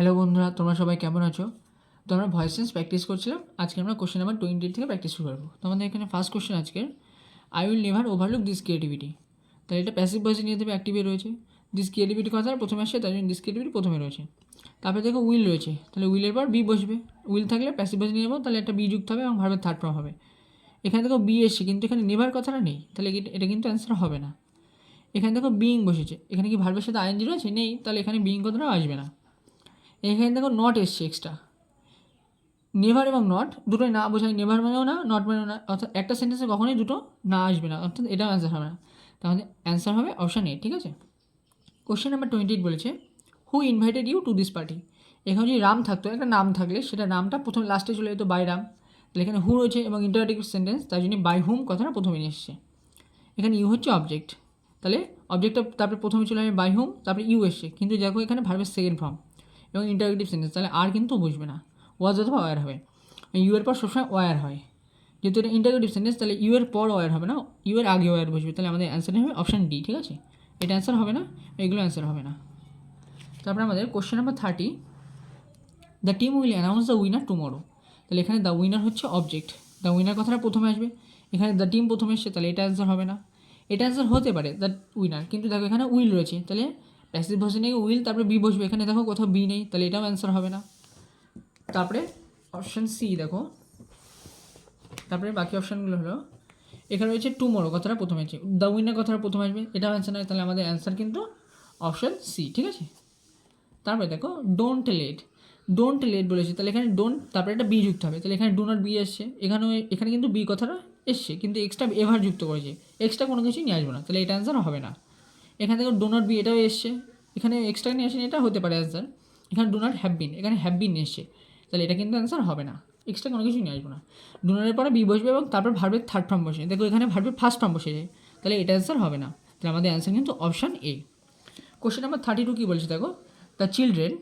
Hello বন্ধুরা, তোমরা সবাই কেমন আছো? তো আমরা ভয়েস সেন্স প্র্যাকটিস করছিলাম। আজকে আমরা কোশ্চেন নাম্বার টোয়েন্টি থেকে প্র্যাকটিস শুরু করব। তোমাদের এখানে ফার্স্ট কোশ্চেন আজকের I will never overlook this creativity তাহলে এটা প্যাসিভ ভয়েসে নিয়ে দেবে অ্যাক্টিভে রয়েছে। দিস ক্রিয়েটিভিটি কথা প্রথমে আসছে তাই জন্য দিস ক্রিয়েটিভিটি প্রথমে রয়েছে। তারপরে দেখো উইল রয়েছে। তাহলে উইলের পর বি বসবে। উইল থাকলে প্যাসিভ ভয়েসে নিয়ে যাব তাহলে একটা বি যুক্ত হবে এবং ভার্বের থার্ড ফর্ম হবে। এখানে দেখো বি এসছে, কিন্তু এখানে নেভার কথাটা নেই। তাহলে এটা- কিন্তু অ্যান্সার হবে না। এখানে দেখো বিইং বসেছে। এখানে কি ভার্বের সাথে আইএনজি রয়েছে? নেই। তাহলে এখানে বিইং কথাটাও আসবে না। এখানে দেখো নট এসছে এক্সট্রা নেভার এবং নট দুটোই না বোঝায় নেভার মানেও না নট মানেও না। অর্থাৎ একটা সেন্টেন্সে কখনোই দুটো না আসবে না। অর্থাৎ এটাও অ্যান্সার হবে না। তাহলে অ্যান্সার হবে অপশান এ ঠিক আছে? কোশ্চেন নাম্বার টোয়েন্টি এইট বলেছে who invited you to this party এখানে যদি রাম থাকতো, একটা নাম থাকলে সেটা নামটা প্রথম লাস্টে চলে যেত বাই রাম। তাহলে এখানে হু রয়েছে এবং ইন্টারেটিভ সেন্টেন্স তার জন্য বাই হুম কথাটা প্রথমে নিয়ে এসছে। এখানে ইউ হচ্ছে অবজেক্ট তাহলে অবজেক্টটা তারপরে প্রথমে চলে যাবে বাই হুম তারপরে ইউ এসছে। কিন্তু দেখো এখানে ভার্বের সেকেন্ড ফর্ম এবং ইন্টারেটিভ সেন্টেন্স তাহলে আর কিন্তু বুঝবে না। ওয়াজ অথবা ওয়ার হবে। ইউ এর পর সবসময় ওয়ার হয়। যেহেতু এটা ইন্টারেটিভ সেন্টেন্স তাহলে ইউ এর পর ওয়ার হবে না ইউ এর আগে ওয়ার বসবে। তাহলে আমাদের অ্যান্সার হবে অপশান ডি ঠিক আছে? এটা অ্যান্সার হবে না, এগুলো অ্যান্সার হবে না। তারপরে আমাদের question number thirty the team will announce the winner tomorrow তাহলে এখানে দ্য উইনার হচ্ছে অবজেক্ট দ্য উইনার কথাটা প্রথমে আসবে। এখানে দ্য টিম প্রথমে এসছে, তাহলে এটা অ্যান্সার হবে না। এটা অ্যান্সার হতে পারে দ্য উইনার কিন্তু দেখো এখানে উইল রয়েছে। তাহলে প্যাসিভ ভার্সন নেই উইল তারপরে বি বসবে। এখানে দেখো কোথাও বি নেই, তাহলে এটাও অ্যান্সার হবে না। তারপরে অপশান সি দেখো। তারপরে বাকি অপশানগুলো হলো, এখানে রয়েছে টুমোরো কথাটা প্রথমে আছে। দ্য উইনার কথাটা প্রথমে আসবে, এটাও অ্যান্সার নয়, তাহলে আমাদের অ্যান্সার কিন্তু অপশান সি ঠিক আছে? তারপরে দেখো ডোন্ট লেট ডোন্ট লেট বলেছে, তাহলে এখানে ডোন্ট তারপরে একটা বি যুক্ত হবে, তাহলে এখানে ডো নট বি এসছে। এখানেও, এখানে কিন্তু বি কথাটা এসছে, কিন্তু এক্সট্রা এভার যুক্ত করেছে। এক্সট্রা কোনো কিছুই নিয়ে আসবে না, তাহলে এটা অ্যান্সার হবে না। এখানে দেখো ডো নট বি এটাও এসছে। এখানে এক্সট্রা নিয়ে আসেনি, এটা হতে পারে অ্যান্সার এখানে ডো নট হ্যাভ বিন এখানে হ্যাভ বিন এসছে। তাহলে এটা কিন্তু অ্যান্সার হবে না। এক্সট্রা কোনো কিছু নিয়ে আসব না। ডোনারের পরে বি বসবে এবং তারপর ভার্বের থার্ড ফর্ম বসে। দেখো এখানে ভার্বের ফার্স্ট ফর্ম বসে যায় তাহলে এটা অ্যান্সার হবে না। তাহলে আমাদের অ্যান্সার কিন্তু option A question number thirty two কী বলছে দেখো? The children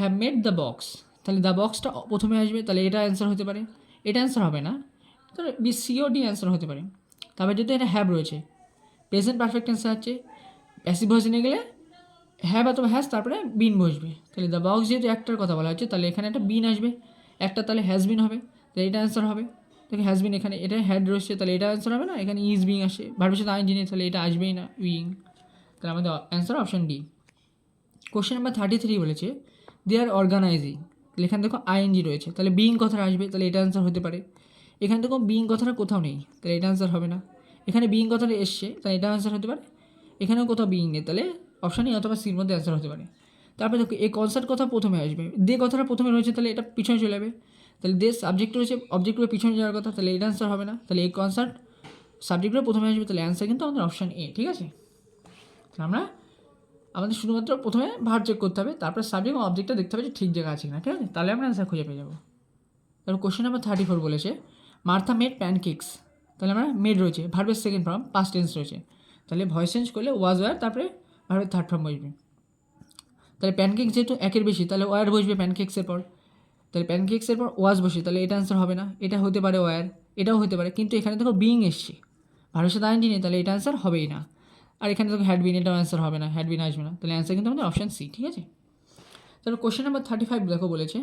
have made the box তাহলে দ্য বক্সটা প্রথমে আসবে, তাহলে এটা অ্যান্সার হতে পারে। এটা অ্যান্সার হবে না। তাহলে বি সিও ডি অ্যান্সার হতে পারে। তারপরে যেহেতু এটা হ্যাভ রয়েছে প্রেজেন্ট পারফেক্ট অ্যান্সার হচ্ছে প্যাসিভ ভার্সনে গেলে হ্যাভ অথবা হ্যাজ তারপরে বিন বসবে। তাহলে দ্য বক্স যেহেতু একটার কথা বলা হচ্ছে, তাহলে এখানে একটা বিন আসবে। একটা তাহলে হ্যাজ বিন হবে, তাহলে এটা অ্যান্সার হবে। দেখো হ্যাজ বিন এখানে, এটা হ্যাড রয়েছে, তাহলে এটা অ্যান্সার হবে না? এখানে ইজ বিং আসে। ভার্বের সাথে আইন জিনিস তাহলে এটা আসবেই না উইং তাহলে আমাদের answer option D question number thirty three বলেছে দে আর অর্গানাইজিং তাহলে এখানে দেখো আইএনজি রয়েছে, তাহলে বিং কথাটা আসবে, তাহলে এটা অ্যান্সার হতে পারে। এখানে দেখো বিং কথাটা কোথাও নেই, তাহলে এটা অ্যান্সার হবে না। এখানে বিং কথাটা এসছে, তাহলে এটা অ্যান্সার হতে পারে। এখানেও কোথাও বিং নেই, তাহলে অপশানই অথবা সির মধ্যে অ্যান্সার হতে পারে। তারপরে দেখো, এই কনসার্ট কথা প্রথমে আসবে। দে কথাটা প্রথমে রয়েছে, তাহলে এটা পিছনে চলে যাবে। তাহলে দে সাবজেক্ট রয়েছে অবজেক্টগুলো পিছনে যাওয়ার কথা, তাহলে এটা অ্যান্সার হবে না। তাহলে এই কনসার্ট সাবজেক্টগুলো প্রথমে আসবে, তাহলে অ্যান্সার কিন্তু আমাদের অপশান এ ঠিক আছে? তাহলে আমরা আমাদের শুধুমাত্র প্রথমে ভার চেক করতে হবে, তারপরে সাবজেক্ট অবজেক্টটা দেখতে হবে যে ঠিক জায়গা আছে কিনা, ঠিক আছে? তাহলে আমরা অ্যান্সার খুঁজে পেয়ে যাব। তারপর কোশ্চেন নাম্বার থার্টি ফোর বলেছে, মার্থা মেড প্যানকেকস তাহলে আমরা মেড রয়েছে ভার্বের সেকেন্ড ফর্ম পাস্ট টেন্স রয়েছে। তাহলে ভয়েস চেঞ্জ করলে ওয়াজ ওয়ার তারপরে ভার্বের থার্ড ফর্ম বসবে। তাহলে প্যানকেক যেহেতু একের বেশি, তাহলে ওয়ার বসবে প্যানকেক্সের পর। তাহলে প্যানকেক্সের পর ওয়াজ বসে, তাহলে এটা অ্যান্সার হবে না। এটা হতে পারে ওয়ার এটাও হতে পারে। কিন্তু এখানে দেখো বিং এসছে। ভার্বের সাথে আইনজি নেই, তাহলে এটা অ্যান্সার হবেই না। আর এখানে দেখো হ্যাডবিন এটাও অ্যান্সার হবে না। হ্যাডবিন আসবে না। তাহলে অ্যান্সার কিন্তু আমাদের অপশান সি ঠিক আছে? তাহলে কোশ্চেন নাম্বার থার্টি ফাইভ দেখো বলেছে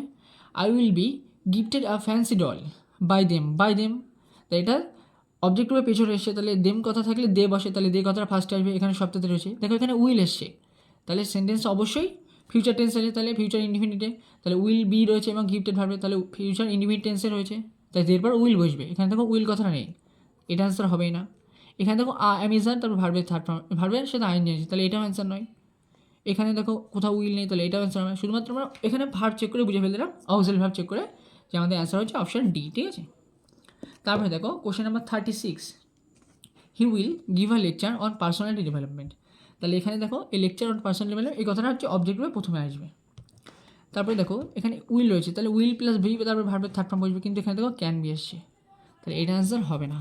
I will be gifted a fancy doll by them by them তাই এটা অবজেক্ট রূপে পেছনে এসছে তাহলে দেম কথা থাকলে দে বসে, তাহলে দে কথাটা ফার্স্ট আসবে এখানে সপ্তাহে রয়েছে। দেখো এখানে উইল এসছে। তাহলে সেন্টেন্স অবশ্যই ফিউচার টেন্স আছে, তাহলে ফিউচার ইন্ডিফিনিটে তাহলে উইল বি রয়েছে এবং গিফটেড ভার্বে তাহলে ফিউচার ইন্ডিফিনিট টেন্সে রয়েছে। তাই এরপর উইল বসবে। এখানে দেখো উইল কথাটা নেই। এটা অ্যান্সার হবেই না। এখানে দেখো আ অ্যামিজান তারপর ভার্বের থার্ড ফর্ম ভার্বের সাথে আইন নিয়েছে তাহলে এটাও অ্যান্সার নয়। এখানে দেখো কোথাও উইল নেই, তাহলে এটাও অ্যান্সার হবে শুধুমাত্র আমরা এখানে ভার্ব চেক করে বুঝে ফেলে দিলাম অক্সিল ভার্ব চেক করে যে আমাদের অ্যান্সার হচ্ছে অপশান ডি ঠিক আছে? তারপরে দেখো question number thirty six he will give a lecture on personality development তাহলে এখানে দেখো, এই লেকচার অন পার্সোনাল ডেভেলপমেন্ট এই কথাটা হচ্ছে অবজেক্ট রূপে প্রথমে আসবে। তারপরে দেখো, এখানে উইল রয়েছে। তাহলে উইল প্লাস ভি তারপরে ভার্বের থার্ড ফর্ম বসবে, কিন্তু এখানে দেখো ক্যান বি এসছে তাহলে এটা অ্যান্সার হবে না।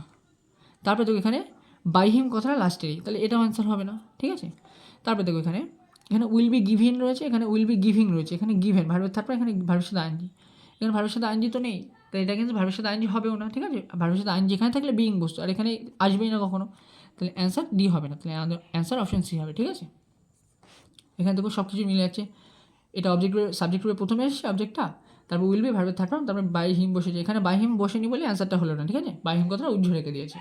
তারপরে দেখো এখানে বাই হিম কথাটা লাস্টেরই তাহলে এটাও অ্যান্সার হবে না, ঠিক আছে? তারপরে দেখো এখানে এখানে উইল বি গিভিন রয়েছে, এখানে উইল বি গিভিং রয়েছে। এখানে গিভেন ভার্বের থার্ড এখানে ভার্বের সাথে আইনজি এখানে ভার্বের সাথে আইনজি তো নেই। তো এটা কিন্তু ভার্বের সাথে আইনজি হবেও না, ঠিক আছে? ভার্বের সাথে এখানে থাকলে বিং বস্তু, আর এখানে আসবেই না কখনো। তাহলে অ্যান্সার ডি হবে না, তাহলে অ্যান্সার অপশন সি হবে, ঠিক আছে? এখানে দেখো সব কিছু মিলে যাচ্ছে এটা অবজেক্ট সাবজেক্ট রূপে প্রথমে এসেছে অবজেক্টটা তারপর উইল বি ভার্বের ফর্ম তারপর বাই হিম বসেছে। এখানে বাই হিম বসেনি বলে অ্যান্সারটা হলো না, ঠিক আছে? বাই হিম কথাটা উজ্জ্বল রেখে দিয়েছে।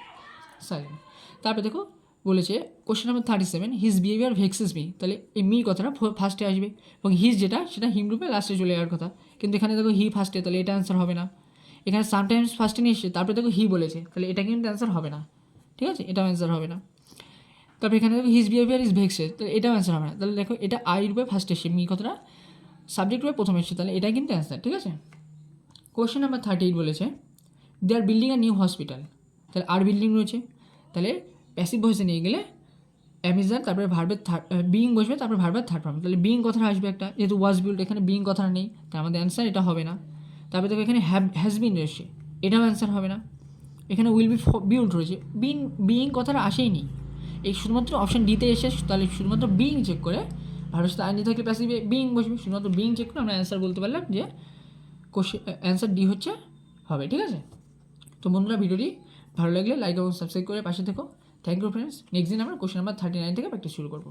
সাইলেন্ট তারপরে দেখো, বলেছে question number thirty seven his behaviour vexes me তাহলে এই মি কথাটা ফার্স্টে আসবে। এবং হিজ যেটা, সেটা হিম রূপে লাস্টে চলে যাওয়ার কথা। কিন্তু এখানে দেখো হি ফার্স্টে তাহলে এটা অ্যান্সার হবে না। এখানে সামটাইমস ফার্স্টে নিয়ে এসছে, তারপরে দেখো হি বলেছে। তাহলে এটা কিন্তু অ্যান্সার হবে না। ঠিক আছে? এটাও অ্যান্সার হবে না। তারপরে এখানে দেখো হিজ বিহেভিয়ার ইজ ভেক্সেস তাহলে এটাও অ্যান্সার হবে না। তাহলে দেখো এটা আই রূপে ফার্স্ট এসছে মি কথাটা সাবজেক্ট রূপে প্রথম এসছে, তাহলে এটা কিন্তু অ্যান্সার ঠিক আছে? কোয়েশ্চেন নাম্বার থার্টি এইট বলেছে they are building a new hospital তাহলে আর বিল্ডিং রয়েছে। তাহলে প্যাসিভ ভয়েসে নিয়ে গেলে অ্যামিজার তারপরে ভার্বের থার্ড বিং বসবে, তারপরে ভার্বের থার্ড ফর্ম তাহলে বিং কথাটা আসবে একটা, যেহেতু ওয়াজ বিল্ড এখানে বিং কথাটা নেই, তার আমাদের অ্যান্সার এটা হবে না। তারপরে দেখো এখানে হ্যাভ হ্যাজ বিন রয়েছে। এটাও অ্যান্সার হবে না। এখানে উইল বি বিল্ড রয়েছে। বিং বিং কথাটা আসেই নি এই শুধুমাত্র অপশান ডিতে এসে তাহলে শুধুমাত্র বিং চেক করে ভার্বের সাথে আইনি থাকলে প্যাসিভে বিং বসবে। শুধুমাত্র বিং চেক করে আমরা অ্যান্সার বলতে পারলাম যে কোশ্চেন অ্যান্সার ডি হচ্ছে, হবে, ঠিক আছে? তো বন্ধুরা ভিডিওটি ভালো লাগলে লাইক এবং সাবস্ক্রাইব করে পাশে থেকো। থ্যাংক ইউ ফ্রেন্ডস নেক্সট দিন আমরা কোশ্চেন নাম্বার থার্টি নাইন থেকে প্র্যাকটিস শুরু করব।